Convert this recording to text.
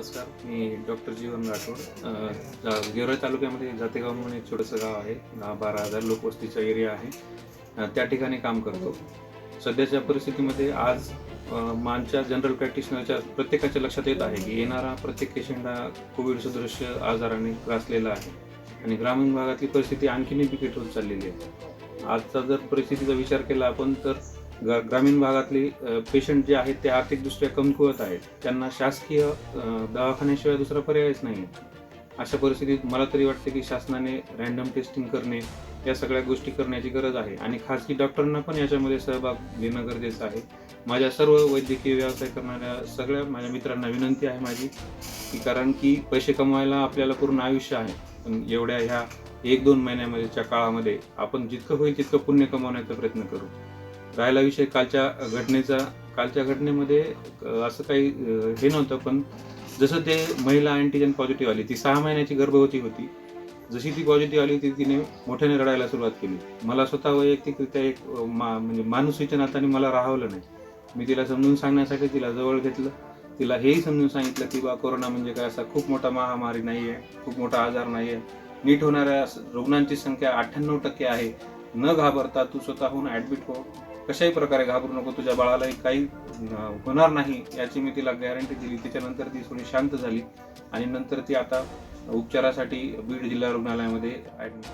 नमस्कार मी डॉक्टर जीवन राठोड. गेवराई तालुक्यामध्ये जातेगाव म्हणून एक छोटंसं गाव आहे. दहा बारा हजार लोकवस्तीचा एरिया आहे. त्या ठिकाणी काम करतो. सध्याच्या परिस्थितीमध्ये आज मानच्या जनरल प्रॅक्टिशनरच्या प्रत्येकाच्या लक्षात येत आहे की येणारा प्रत्येक पेशंट हा कोविड सदृश्य आजाराने ग्रासलेला आहे. आणि ग्रामीण भागातली परिस्थिती आणखीनही बिकट होत चाललेली आहे. आजचा जर परिस्थितीचा विचार केला आपण तर ग- ग्रामीण भागातले पेशंट जे आहेत ते आर्थिकदृष्ट्या कमकुवत आहेत. त्यांना शासकीय दवाखान्याशिवाय दुसरा पर्यायच नाही अशा परिस्थितीत मला तरी वाटते की शासनाने रॅन्डम टेस्टिंग करणे या सगळ्या गोष्टी करण्याची गरज आहे. आणि खाजगी डॉक्टरांना पण याच्यामध्ये सहभाग घेणं गरजेचं आहे. माझ्या सर्व वैद्यकीय व्यवसाय करणाऱ्या सगळ्या माझ्या मित्रांना विनंती आहे माझी की कारण की पैसे कमवायला आपल्याला पूर्ण आयुष्य आहे. पण एवढ्या ह्या एक दोन महिन्यामध्येच्या काळामध्ये आपण जितकं होईल तितकं पुण्य कमवण्याचा प्रयत्न करू. राहिला विषय कालच्या घटनेचा. कालच्या घटनेमध्ये असं काही हे नव्हतं पण जसं ते महिला अँटीजन पॉझिटिव्ह आली ती सहा महिन्याची गर्भवती होती. जशी ती पॉझिटिव्ह आली ती तिने मोठ्याने रडायला सुरुवात केली. मला स्वतः वैयक्तिकरित्या एक मा म्हणजे माणुसीच्या नात्याने मला राहवलं नाही. मी तिला समजून सांगण्यासाठी तिला जवळ घेतलं. तिला हेही समजून सांगितलं की बा कोरोना म्हणजे काय असा खूप मोठा महामारी नाही आहे खूप मोठा आजार नाही आहे नीट होणाऱ्या रुग्णांची संख्या अठ्ठ्याण्णव टक्के आहे. न घाबरता तू स्वतःहून ॲडमिट हो. कशाही प्रकारे घाबरू नको तुझ्या बाळालाही काही होणार नाही याची मी तिला गॅरंटी दिली. त्याच्यानंतर ती थोडी शांत झाली आणि नंतर ती आता उपचारासाठी बीड जिल्हा रुग्णालयामध्ये ॲडमिट